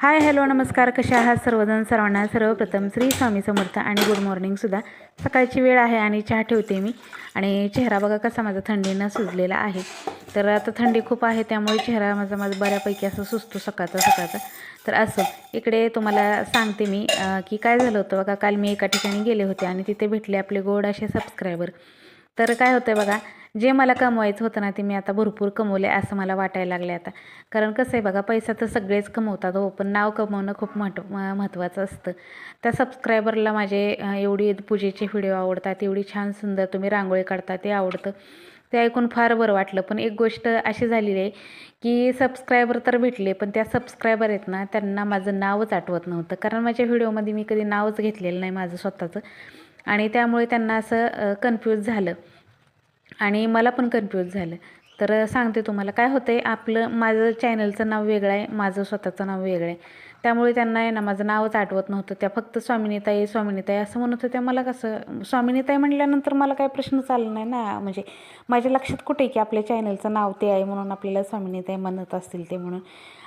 Hi hello नमस्कार. कशा आहात सर्वजण? सर्वांना सर्वप्रथम श्री स्वामी समर्थ आणि गुड मॉर्निंगसुद्धा सकाळची वेळ आहे आणि चहा ठेवते मी. आणि चेहरा बघा कसा माझा थंडीनं सुजलेला आहे. तर आता थंडी खूप आहे त्यामुळे चेहरा माझा माझा बऱ्यापैकी असं सुचतो सकाळचा सकाळचा. तर असं इकडे तुम्हाला सांगते मी की काय झालं होतं बघा. काल मी एका ठिकाणी गेले होते आणि तिथे भेटले आपले गोड असे सबस्क्रायबर तर काय होतं बघा जे मला कमवायचं होतं ना ते मी आता भरपूर कमवले असं मला वाटायला लागले आता. कारण कसं आहे बघा पैसा तर सगळेच कमवतात हो पण नाव कमवणं खूप महत्त्व महत्त्वाचं असतं. त्या सबस्क्रायबरला माझे एवढी पूजेचे व्हिडिओ आवडतात एवढी छान सुंदर तुम्ही रांगोळी काढता ते आवडतं. ते ऐकून फार बरं वाटलं. पण एक गोष्ट अशी झालेली आहे की सबस्क्रायबर तर भेटले पण त्या सबस्क्रायबर आहेत ना त्यांना माझं नावच आठवत नव्हतं. कारण माझ्या व्हिडिओमध्ये मी कधी नावच घेतलेलं नाही माझं स्वतःचं. आणि त्यामुळे त्यांना असं कन्फ्यूज झालं. आणि मला पण कन्फ्यूज झालं. तर सांगते तुम्हाला काय होतं आहे आपलं माझं चॅनलचं नाव वेगळं आहे माझं स्वतःचं नाव वेगळं आहे. त्यामुळे त्यांना आहे ना माझं नावच आठवत नव्हतं. त्या फक्त स्वामिनीताई स्वामिनीताई असं म्हणत होत्या मला कसं स्वामिनीताई म्हटल्यानंतर मला काही प्रश्नच आला नाही ना? म्हणजे माझ्या लक्षात कुठे आहे की आपल्या चॅनलचं नाव ते आहे म्हणून आपल्याला स्वामिनीताई म्हणत असतील ते म्हणून?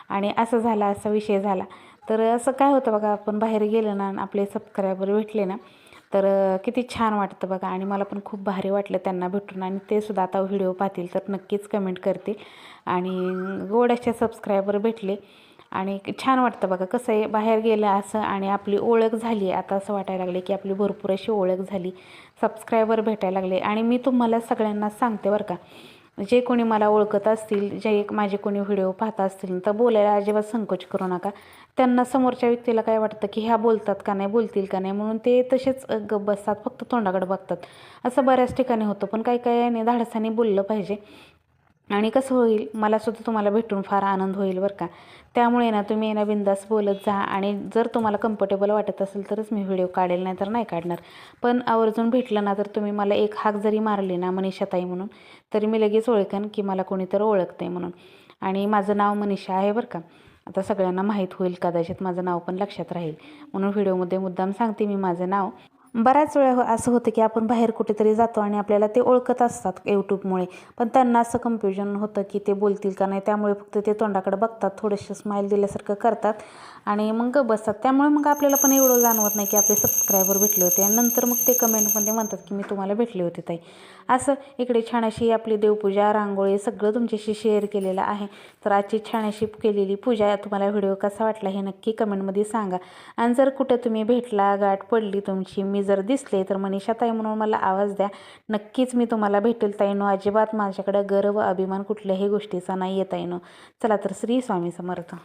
आणि असं झाला असा विषय झाला. तर असं काय होतं बघा आपण बाहेर गेलं ना आपले सबस्क्रायबर भेटले ना तर किती छान वाटतं बघा आणि मला पण खूप भारी वाटलं त्यांना भेटून आणि ते सुद्धा आता व्हिडिओ पाहतील तर नक्कीच कमेंट करतील. आणि गोड असे सबस्क्रायबर भेटले आणि छान वाटतं बघा कसं आहे बाहेर गेलं असं आणि आपली ओळख झाली आता असं वाटायला लागले की आपली भरपूर अशी ओळख झाली. सबस्क्रायबर भेटायला लागले. आणि मी तुम्हाला सगळ्यांना सांगते बरं का जे कोणी मला ओळखत असतील जे माझे कोणी व्हिडिओ पाहत असतील तर बोलायला अजिबात संकोच करू नका. त्यांना समोरच्या व्यक्तीला काय वाटतं की ह्या बोलतात का नाही बोलतील का नाही म्हणून ते तसेच अ, बसतात फक्त तोंडाकडे बघतात. असं बऱ्याच ठिकाणी होतं पण काही काही याने धाडसाने बोललं पाहिजे. आणि कसं होईल? मला सुद्धा तुम्हाला भेटून फार आनंद होईल बरं का. त्यामुळे ना तुम्ही ना बिंदास बोलत जा आणि जर तुम्हाला कम्फर्टेबल वाटत असेल तरच मी व्हिडिओ काढेल नाही तर नाही काढणार. पण आवर्जून भेटलं ना तर तुम्ही मला एक हाक जरी मारली ना मनीषाताई म्हणून तरी मी लगेच ओळखेन की मला कोणीतरी ओळखते म्हणून. आणि माझं नाव मनीषा आहे बरं का. आता सगळ्यांना माहीत होईल कदाचित माझं नाव पण लक्षात राहील. म्हणून व्हिडिओमध्ये मुद्दाम सांगते मी माझं नाव. बऱ्याच वेळा हो- असं होतं की आपण बाहेर कुठेतरी जातो आणि आपल्याला ते ओळखत असतात यूट्यूबमुळे पण त्यांना असं कन्फ्युजन होतं की ते बोलतील का नाही त्यामुळे फक्त ते तोंडाकडे बघतात थोडंसं स्माईल दिल्यासारखं करतात. आणि मग बसतात. त्यामुळे मग आपल्याला पण एवढं जाणवत नाही की आपले सबस्क्रायबर भेटले होते. आणि नंतर मग ते कमेंटमध्ये म्हणतात की मी तुम्हाला भेटले होते ताई. असं इकडे छान अशी आपली देवपूजा रांगोळी सगळं तुमच्याशी शेअर केलेलं आहे. तर आजची छान अशी केलेली पूजा तुम्हाला व्हिडिओ कसा वाटला हे नक्की कमेंटमध्ये सांगा. आणि जर कुठं तुम्ही भेटला गाठ पडली तुमची मी जर दिसले तर मनीषा ताई म्हणून मला आवाज द्या. नक्कीच मी तुम्हाला भेटेल ताईनो. अजिबात माझ्याकडं गर्व अभिमान कुठल्याही गोष्टीचा नाही आहे ताईनो. चला तर श्री स्वामी समर्थ.